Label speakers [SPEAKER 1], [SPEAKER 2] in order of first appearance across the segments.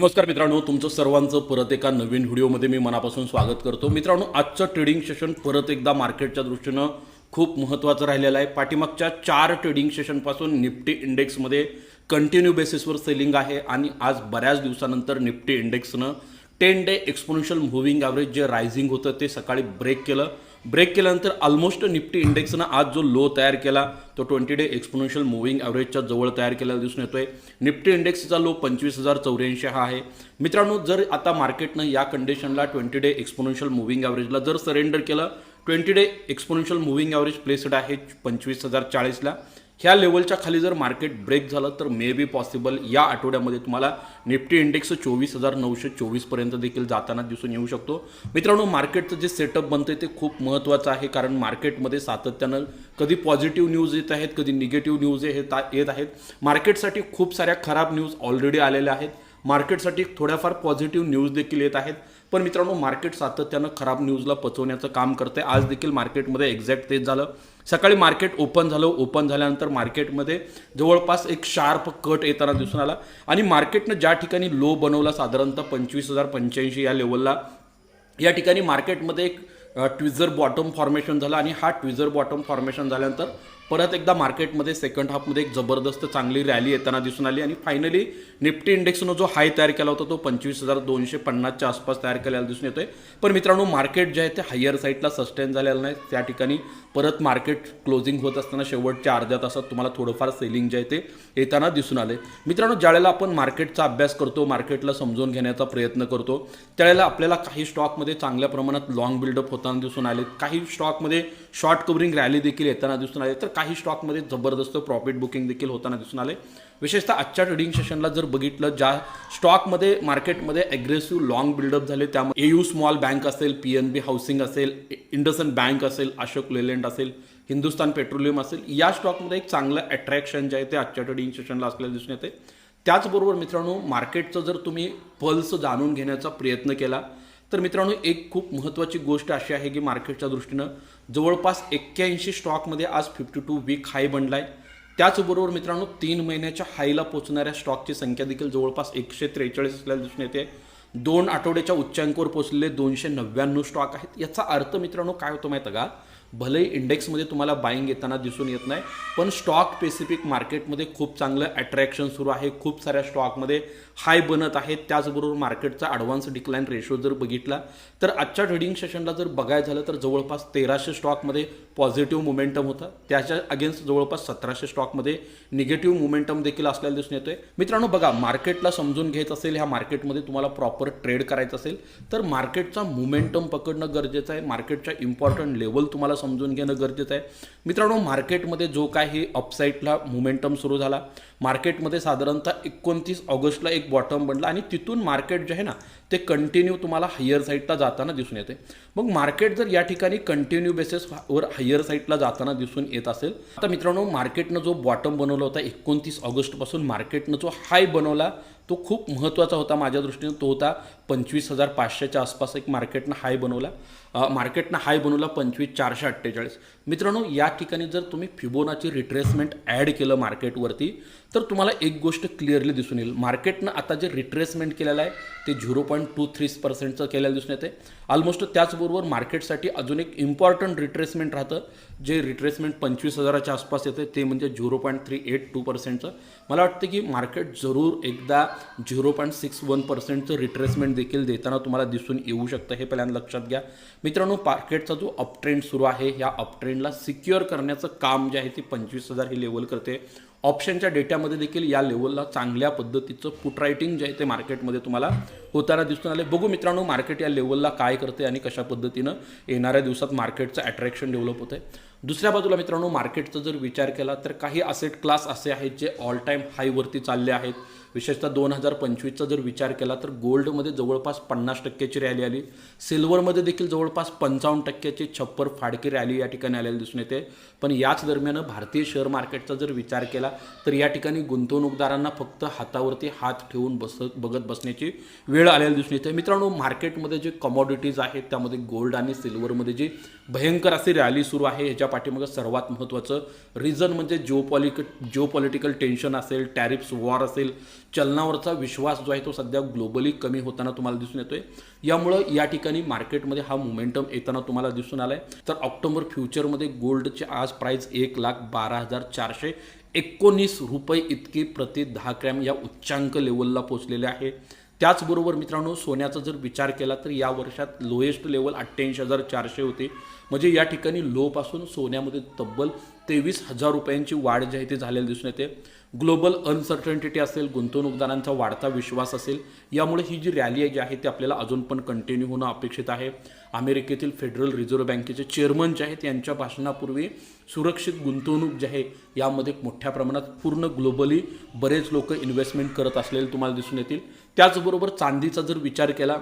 [SPEAKER 1] नमस्कार मित्रांनो तुमचं सर्वांचं परत एका नवीन व्हिडिओमध्ये मी मनापासून स्वागत करतो. मित्रांनो आजचं ट्रेडिंग सेशन परत एकदा मार्केटच्या दृष्टीनं खूप महत्त्वाचं राहिलेलं आहे. पाठीमागच्या चार ट्रेडिंग सेशनपासून निफ्टी इंडेक्समध्ये कंटिन्यू बेसिसवर सेलिंग आहे आणि आज बऱ्याच दिवसानंतर Nifty इंडेक्सनं ten day exponential moving average जे रायझिंग होतं ते सकाळी ब्रेक केलं. ब्रेक केल्यानंतर ऑलमोस्ट निफ्टी इंडेक्सनं आज जो लो तयार केला तो ट्वेंटी डे एक्सपोनेन्शियल मुव्हिंग ॲव्हरेजच्या जवळ तयार केलेला दिसून येतोय. निफ्टी इंडेक्सचा लो पंचवीस हजार चौऱ्याऐंशी हा आहे. मित्रांनो जर आता मार्केटनं या कंडिशनला ट्वेंटी डे एक्सपोनेन्शियल मुव्हिंग ॲव्हरेजला जर सरेंडर केलं twenty day exponential moving average placed आहे पंचवीस हजार चाळीसला. ह्या लेवलच्या खाली जर मार्केट ब्रेक झालं तर मे बी पॉसिबल या आठवड्यामध्ये तुम्हाला निफ्टी इंडेक्स चोवीस हजार नऊशे चोवीसपर्यंत देखील जाताना दिसून येऊ शकतो. मित्रांनो मार्केटचं जे सेटअप बनतं ते खूप महत्त्वाचं आहे कारण मार्केटमध्ये सातत्यानं कधी पॉझिटिव्ह न्यूज येत आहेत कधी निगेटिव्ह न्यूज येत येत आहेत. मार्केटसाठी खूप साऱ्या खराब न्यूज ऑलरेडी आलेल्या आहेत. मार्केटसाठी थोड्याफार पॉझिटिव्ह न्यूज देखील येत आहेत. पण मित्रांनो मार्केट सातत्यानं खराब न्यूजला पचवण्याचं काम करते आज देखील मार्केटमध्ये एक्झॅक्ट तेच झालं. सकाळी मार्केट ओपन झालं. ओपन झाल्यानंतर मार्केटमध्ये जवळपास एक शार्प कट येताना दिसून आला. आणि मार्केटनं ज्या ठिकाणी लो बनवला साधारणतः पंचवीस हजार पंच्याऐंशी या लेवलला या ठिकाणी मार्केटमध्ये एक ट्विझर बॉटम फॉर्मेशन झालं आणि हा ट्विझर बॉटम फॉर्मेशन झाल्यानंतर परत एकदा मार्केटमध्ये सेकंड हाफमध्ये एक जबरदस्त चांगली रॅली येताना दिसून आली आणि फायनली निफ्टी इंडेक्सनं जो हाय तयार केला होता तो पंचवीस हजार दोनशे पन्नासच्या आसपास तयार केलेला दिसून येतोय. पण मित्रांनो मार्केट जे आहे ते हायर साईडला सस्टेन झालेलं नाही. त्या ठिकाणी परत मार्केट क्लोजिंग होत असताना शेवटच्या अर्ध्या तासात तुम्हाला थोडंफार सेलिंग जे आहे ते येताना दिसून आले. मित्रांनो ज्यावेळेला आपण मार्केटचा अभ्यास करतो मार्केटला समजून घेण्याचा प्रयत्न करतो त्यावेळेला आपल्याला काही स्टॉकमध्ये चांगल्या प्रमाणात लॉंग बिल्डअप होताना दिसून आले. काही स्टॉकमध्ये शॉर्ट कवरिंग रॅली देखील येताना दिसून आले. तर काही स्टॉकमध्ये जबरदस्त प्रॉफिट बुकिंग देखील होताना दिसून आले. विशेषतः आजच्या ट्रेडिंग सेशनला जर बघितलं ज्या स्टॉकमध्ये मार्केटमध्ये ॲग्रेसिव्ह लॉंग बिल्डअप झाले त्यामुळे एयू स्मॉल बँक असेल पी एन बी हाऊसिंग असेल इंडसन बँक असेल अशोक लेलँड असेल हिंदुस्तान पेट्रोलियम असेल या स्टॉकमध्ये एक चांगलं अट्रॅक्शन जे आहे ते आजच्या ट्रेडिंग सेशनला असलेलं दिसून येते त्याचबरोबर मित्रांनो मार्केटचं जर तुम्ही पल्स जाणून घेण्याचा प्रयत्न केला तर मित्रांनो एक खूप महत्त्वाची गोष्ट अशी आहे की मार्केटच्या दृष्टीनं जवळपास एक्क्याऐंशी स्टॉकमध्ये आज फिफ्टी टू वीक हाय बनला आहे त्याचबरोबर मित्रांनो तीन महिन्याच्या हायला पोचणाऱ्या स्टॉकची संख्या देखील जवळपास एकशे त्रेचाळीस असल्याला दिसून येते. दोन आठवड्याच्या उच्चांकावर पोहोचलेले दोनशे नव्याण्णव स्टॉक आहेत. याचा अर्थ मित्रांनो काय होतो माहिती का? भले इंडेक्समध्ये तुम्हाला बाईंग येताना दिसून येत नाही पण स्टॉक स्पेसिफिक मार्केटमध्ये खूप चांगलं अट्रॅक्शन सुरू आहे. खूप साऱ्या स्टॉकमध्ये हाय बनत आहेत त्याचबरोबर मार्केटचा ॲडव्हान्स डिक्लाईन रेशो जर बघितला तर आजच्या ट्रेडिंग सेशनला जर बघायचं झालं तर जवळपास तेराशे स्टॉकमध्ये पॉझिटिव्ह मोमेंटम होतं. त्याच्या अगेन्स्ट जवळपास सतराशे स्टॉकमध्ये निगेटिव्ह मोमेंटम देखील असलेला दिसून येतोय. मित्रांनो बघा मार्केटला समजून घेत असेल ह्या मार्केटमध्ये तुम्हाला प्रॉपर ट्रेड करायचं असेल तर मार्केटचा मोमेंटम पकडणं गरजेचं आहे. मार्केटच्या इम्पॉर्टंट लेवल तुम्हाला समजून घेणं गरजेचं आहे. मित्रांनो मार्केटमध्ये जो काही अपसाईटला मोमेंटम सुरू झाला मार्केटमध्ये साधारणतः एकोणतीस ऑगस्टला एक बॉटम बनला आणि तिथून मार्केट जे आहे ना ते कंटिन्यू तुम्हाला हायर साईडला जाताना दिसून येते. मग मार्केट जर या ठिकाणी कंटिन्यू बेसिसवर हायर साईडला जाताना दिसून येत असेल आता मित्रांनो मार्केटनं जो बॉटम बनवला होता एकोणतीस ऑगस्टपासून मार्केटनं जो हाय बनवला तो खूप महत्त्वाचा होता माझ्या दृष्टीने. तो होता पंचवीस हजार पाचशेच्या आसपास एक मार्केटनं हाय बनवला. मार्केटनं हाय बनवला पंचवीस चारशे अठ्ठेचाळीस. मित्रांनो या ठिकाणी जर तुम्ही फिबोनाची रिट्रेसमेंट ॲड केलं मार्केटवरती तर तुम्हाला एक गोष्ट क्लिअरली दिसून येईल. मार्केटनं आता जे रिट्रेसमेंट केलेलं आहे ते झिरो पॉईंट टू थ्री पर्सेंटचं केलेलं दिसून येते ऑलमोस्ट त्याचबरोबर मार्केटसाठी अजून एक इम्पॉर्टंट रिट्रेसमेंट राहतं. जे रिट्रेसमेंट पंचवीस हजाराच्या आसपास येतं ते म्हणजे zero point three eight two पर्सेंटचं मला वाटतं की मार्केट जरूर एकदा झिरो पॉईंट सिक्स वन पर्सेंटचं रिट्रेसमेंट देखील देताना तुम्हाला दिसून येऊ शकतं. हे पहिल्यांदा लक्षात घ्या. मित्रांनो मार्केटचा जो अपट्रेंड सुरू आहे ह्या अपट्रेंडला सिक्युअर करण्याचं काम जे आहे ते पंचवीस हजार ही लेवल करते. ऑप्शनच्या डेटामध्ये देखील या लेवलला चांगल्या पद्धतीचं पुट रायटिंग जे आहे ते मार्केटमध्ये तुम्हाला होताना दिसून आले बघू मित्रांनो मार्केट या लेवलला काय करते आणि कशा पद्धतीनं येणाऱ्या दिवसात मार्केटचं अट्रॅक्शन डेव्हलप होतं आहे दुसऱ्या बाजूला मित्रांनो मार्केटचा जर विचार केला तर काही असेट क्लास असे आहेत जे ऑल टाईम हायवरती चालले आहेत. विशेषतः दोन हजार पंचवीसचा जर विचार केला तर गोल्डमध्ये जवळपास पन्नास टक्क्याची रॅली आली. सिल्वरमध्ये देखील जवळपास पंचावन्न टक्क्याची छप्पर फाडकी रॅली या ठिकाणी आलेली दिसून येते. पण याच दरम्यान भारतीय शेअर मार्केटचा जर विचार केला तर या ठिकाणी गुंतवणूकदारांना फक्त हातावरती हात ठेवून बस बघत बसण्याची वेळ आलेली दिसून येते. मित्रांनो मार्केटमध्ये जे कमॉडिटीज आहेत त्यामध्ये गोल्ड आणि सिल्वरमध्ये जी भयंकर अशी रॅली सुरू आहे ह्याच्या पाठीमागं सर्वात महत्त्वाचं रिझन म्हणजे जिओपॉलिक जिओपॉलिटिकल टेन्शन असेल टॅरिफ्स वॉर असेल चलनावरचा विश्वास जो आहे तो सध्या ग्लोबली कमी होताना तुम्हाला दिसून येतोय. यामुळं या ठिकाणी मार्केटमध्ये हा मोमेंटम येताना तुम्हाला दिसून आलाय. तर ऑक्टोबर फ्युचरमध्ये गोल्डचे आज प्राइस एक लाख बारा हजार चारशे एकोणीस रुपये इतकी प्रति दहा ग्रॅम या उच्चांक लेवलला पोहोचलेले आहे. त्याचबरोबर मित्रांनो सोन्याचा जर विचार केला तर या वर्षात लोएस्ट लेवल अठ्ठ्याऐंशी हजार चारशे होते. म्हणजे या ठिकाणी लोपासून सोन्यामध्ये तब्बल तेवीस हजार रुपयांची वाढ जी आहे ती झालेली दिसून येते. ग्लोबल अनसर्टन्टिटी असेल गुंतवणूकदारांचा वाढता विश्वास असेल यामुळे ही जी रॅली आहे जी आहे ती आपल्याला अजून पण कंटिन्यू होणं अपेक्षित आहे. अमेरिकेतील फेडरल रिझर्व्ह बँकेचे चेअरमन जे आहेत यांच्या भाषणापूर्वी सुरक्षित गुंतवणूक जी आहे यामध्ये मोठ्या प्रमाणात पूर्ण ग्लोबली बरेच लोक इन्व्हेस्टमेंट करत असलेले तुम्हाला दिसून येतील. त्याचबरोबर चांदीचा जर विचार केला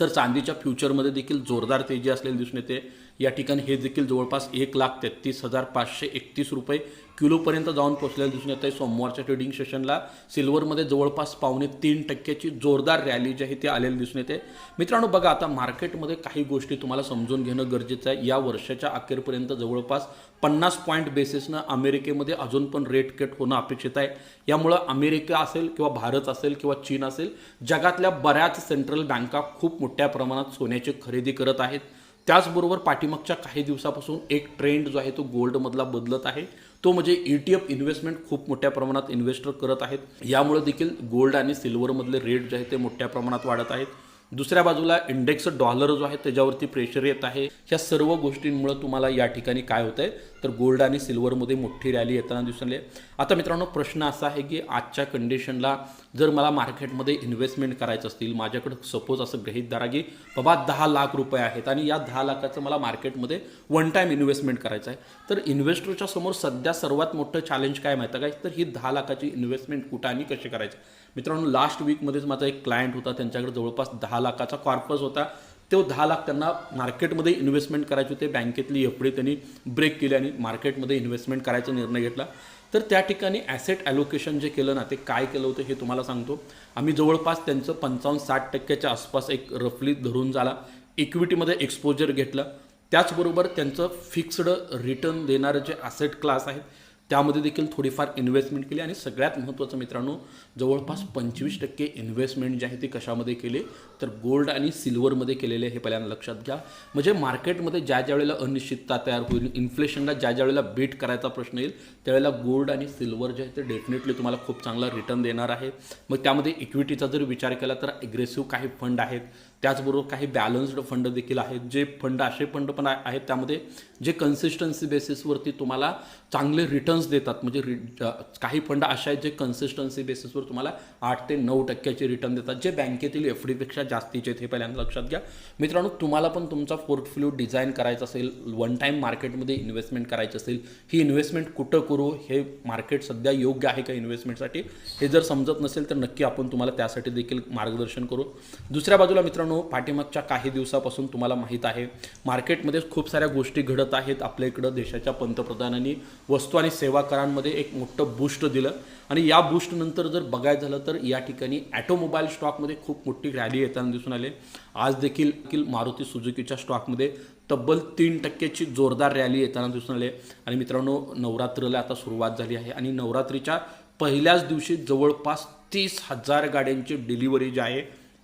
[SPEAKER 1] तर चांदीच्या फ्युचरमध्ये देखील जोरदार तेजी असलेली दिसून येते. या ठिकाणी हे देखील जवळपास एक लाख तेहतीस हजार पाचशे एकतीस रुपये किलोपर्यंत जाऊन पोहोचलेलं दिसून येत आहे. सोमवारच्या ट्रेडिंग सेशनला सिल्वरमध्ये जवळपास पावणे तीन टक्क्याची जोरदार रॅली जी आहे ती आलेली दिसून येते. मित्रांनो बघा आता मार्केटमध्ये काही गोष्टी तुम्हाला समजून घेणं गरजेचं आहे. या वर्षाच्या अखेरपर्यंत जवळपास पन्नास पॉईंट बेसिसनं अमेरिकेमध्ये अजून पण रेट कट होणं अपेक्षित आहे. यामुळं अमेरिका असेल किंवा भारत असेल किंवा चीन असेल जगातल्या बऱ्याच सेंट्रल बँका खूप मोठ्या प्रमाणात सोन्याची खरेदी करत आहेत. त्याचबरोबर पाठीमागच्या काही दिवसापासून एक ट्रेंड जो आहे तो गोल्डमधला बदलत आहे. तो म्हणजे ई टी एफ इन्व्हेस्टमेंट खूप मोठ्या प्रमाणात इन्व्हेस्टर करत आहेत. यामुळे देखील गोल्ड आणि सिल्वरमधले रेट जे आहे ते मोठ्या प्रमाणात वाढत आहेत. दुसऱ्या बाजूला इंडेक्स डॉलर जो आहे त्याच्यावरती प्रेशर येत आहे. ह्या सर्व गोष्टींमुळे तुम्हाला या ठिकाणी काय होतं आहे तर गोल्ड आणि सिल्वरमध्ये मोठी रॅली येताना दिसून आली आता मित्रांनो प्रश्न असा आहे की आजच्या कंडिशनला जर मला मार्केटमध्ये इन्व्हेस्टमेंट करायचं असतील माझ्याकडे सपोज असं गृहीत धरा की बाबा दहा लाख रुपये आहेत आणि या दहा लाखाचं मला मार्केटमध्ये वन टाईम इन्व्हेस्टमेंट करायचं आहे तर इन्व्हेस्टरच्या समोर सध्या सर्वात मोठं चॅलेंज काय माहिती आहे काय तर ही दहा लाखाची इन्व्हेस्टमेंट कुठं आणि कशी करायची? मित्रांनो लास्ट वीकमध्येच माझा एक क्लायंट होता त्यांच्याकडे जवळपास दहा दहा लाखाचा कॉर्पस होता. तो दहा लाख त्यांना मार्केटमध्ये इन्व्हेस्टमेंट करायचे होते. बँकेतली एफ डी त्यांनी ब्रेक केली आणि मार्केटमध्ये इन्व्हेस्टमेंट करायचा निर्णय घेतला. तर त्या ठिकाणी ॲसेट ॲलोकेशन जे केलं ना ते काय केलं होतं हे तुम्हाला सांगतो. आम्ही जवळपास त्यांचं पंचावन्न साठ टक्क्याच्या आसपास एक रफली धरून झाला. इक्विटीमध्ये एक्सपोजर घेतलं. त्याचबरोबर त्यांचं फिक्स्ड रिटर्न देणारं जे ॲसेट क्लास आहेत त्यामध्ये देखील थोडीफार इन्व्हेस्टमेंट केली आणि सगळ्यात महत्त्वाचं मित्रांनो जवळपास पंचवीस टक्के इन्व्हेस्टमेंट जे आहे ते कशामध्ये केले? तर गोल्ड आणि सिल्वरमध्ये केलेले हे पहिल्यांदा लक्षात घ्या. म्हणजे मार्केटमध्ये ज्या ज्या वेळेला अनिश्चितता तयार होईल इन्फ्लेशनला ज्या ज्या वेळेला बीट करायचा प्रश्न येईल त्यावेळेला गोल्ड आणि सिल्वर जे आहे ते डेफिनेटली तुम्हाला खूप चांगला रिटर्न देणार आहे. मग त्यामध्ये इक्विटीचा जर विचार केला तर अग्रेसिव्ह काही फंड आहेत. त्याचबरोबर काही बॅलन्स्ड फंड देखील आहेत. जे फंड असे फंड पण आहेत त्यामध्ये जे कन्सिस्टन्सी बेसिसवरती तुम्हाला चांगले रिटर्न रिटर्न्स देतात. म्हणजे रि काही फंड असे आहेत जे कन्सिस्टन्सी बेसिसवर तुम्हाला आठ ते नऊ टक्क्याचे रिटर्न देतात. जे बँकेतील एफ डीपेक्षा जास्तीचे आहेत हे पहिल्यांदा लक्षात घ्या. मित्रांनो तुम्हाला पण तुमचा पोर्टफोलिओ डिझाईन करायचा असेल वन टाईम मार्केटमध्ये इन्व्हेस्टमेंट करायची असेल ही इन्व्हेस्टमेंट कुठं करू हे मार्केट सध्या योग्य आहे का इन्व्हेस्टमेंटसाठी हे जर समजत नसेल तर नक्की आपण तुम्हाला त्यासाठी देखील मार्गदर्शन करू. दुसऱ्या बाजूला मित्रांनो पाठीमागच्या काही दिवसापासून तुम्हाला माहीत आहे मार्केटमध्ये खूप साऱ्या गोष्टी घडत आहेत आपल्या इकडं देशाच्या पंतप्रधानांनी. वस्तू आणि सेवा सेवाकरांमध्ये एक मोठं बूस्ट दिलं. आणि या बूस्टनंतर जर बघायचं झालं तर या ठिकाणी ॲटोमोबाईल स्टॉकमध्ये खूप मोठी रॅली येताना दिसून आले. आज देखील देखील मारुती सुजुकीच्या स्टॉकमध्ये तब्बल तीन टक्क्याची जोरदार रॅली येताना दिसून आले. आणि मित्रांनो नवरात्रीला आता सुरुवात झाली आहे. आणि नवरात्रीच्या पहिल्याच दिवशी जवळपास तीस हजार गाड्यांची डिलिव्हरी जी आहे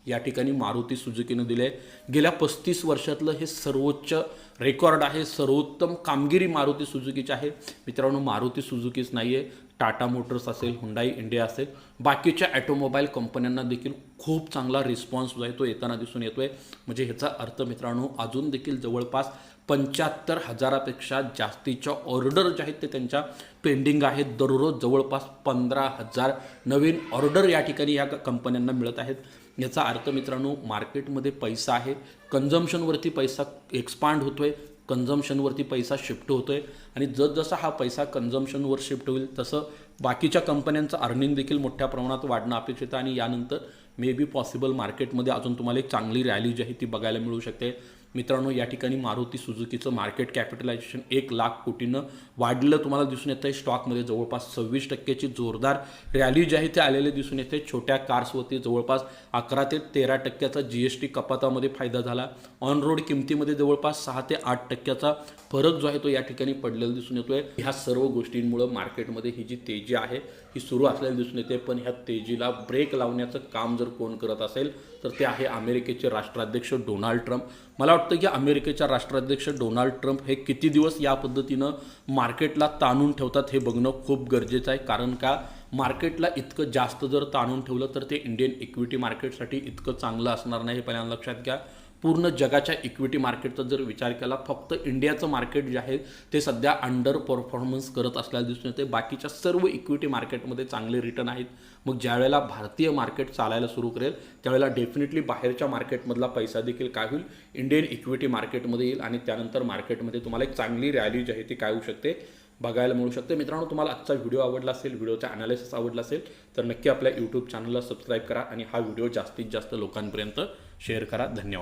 [SPEAKER 1] या ठिकाणी मारुती सुजुकीनं दिलं आहे गेल्या पस्तीस वर्षातलं हे सर्वोच्च रेकॉर्ड आहे सर्वोत्तम कामगिरी मारुती सुजुकीची आहे. मित्रांनो मारुती सुजुकीच नाही आहे टाटा मोटर्स असेल हुंडाई इंडिया असेल बाकीच्या ॲटोमोबाईल कंपन्यांना देखील खूप चांगला रिस्पॉन्स जो आहे तो येताना दिसून येतो आहे म्हणजे ह्याचा अर्थ मित्रांनो अजून देखील जवळपास पंच्याहत्तर हजारापेक्षा जास्तीच्या ऑर्डर जे आहेत ते त्यांच्या पेंडिंग आहेत. दररोज जवळपास पंधरा हजार नवीन ऑर्डर या ठिकाणी या कंपन्यांना मिळत आहेत. याचा अर्थ मित्रांनो मार्केटमध्ये पैसा आहे. कन्झम्शनवरती पैसा एक्सपांड होतो आहे कन्झम्शनवरती पैसा शिफ्ट होतो आहे आणि जसजसा हा पैसा कन्झम्शनवर शिफ्ट होईल तसं बाकीच्या कंपन्यांचं अर्निंग देखील मोठ्या प्रमाणात वाढणं अपेक्षित आहे. आणि यानंतर मे बी पॉसिबल मार्केटमध्ये अजून तुम्हाला एक चांगली रॅली जी आहे ती बघायला मिळू शकते. मित्रांनो या ठिकाणी मारुती सुझुकीचं मार्केट कॅपिटलायझेशन एक लाख कोटीनं वाढलं तुम्हाला दिसून येतं आहे स्टॉकमध्ये जवळपास सव्वीस टक्क्याची जोरदार रॅली जी आहे ते आलेले दिसून येते. छोट्या कार्सवरती जवळपास अकरा ते तेरा टक्क्याचा जी एस टी कपातामध्ये फायदा झाला. ऑन रोड किमतीमध्ये जवळपास सहा ते आठ टक्क्याचा फरक जो आहे तो या ठिकाणी पडलेला दिसून येतोय. ह्या सर्व गोष्टींमुळं मार्केटमध्ये ही जी तेजी आहे ही सुरू असलेली दिसून येते पण ह्या तेजीला ब्रेक लावण्याचं काम जर कोण करत असेल तर ते आहे अमेरिकेचे राष्ट्राध्यक्ष डोनाल्ड ट्रम्प. मला वाटतं की अमेरिकेच्या राष्ट्राध्यक्ष डोनाल्ड ट्रम्प हे किती दिवस या पद्धतीनं मार्केटला ताणून ठेवतात हे बघणं खूप गरजेचं आहे. कारण का? मार्केटला इतकं जास्त जर ताणून ठेवलं तर ते इंडियन इक्विटी मार्केटसाठी इतकं चांगलं असणार नाही हे पहिल्यांदा लक्षात घ्या. पूर्ण जगाच्या इक्विटी मार्केटचा जर विचार केला फक्त इंडियाचं मार्केट जे आहे ते सध्या अंडर परफॉर्मन्स करत असल्याला दिसून येते. बाकीच्या सर्व इक्विटी मार्केटमध्ये चांगले रिटर्न आहेत. मग ज्यावेळेला भारतीय मार्केट चालायला सुरू करेल त्यावेळेला डेफिनेटली बाहेरच्या मार्केटमधला पैसा देखील काय होईल? इंडियन इक्विटी मार्केटमध्ये येईल आणि त्यानंतर मार्केटमध्ये तुम्हाला एक चांगली रॅली जी आहे ती काय होऊ शकते? बघायला मिळू शकते. मित्रांनो तुम्हाला आजचा व्हिडिओ आवडला असेल व्हिडिओचा अनालिसिस आवडला असेल तर नक्की आपल्या यूट्यूब चॅनलला सबस्क्राईब करा आणि हा व्हिडिओ जास्तीत जास्त लोकांपर्यंत शेअर करा. धन्यवाद.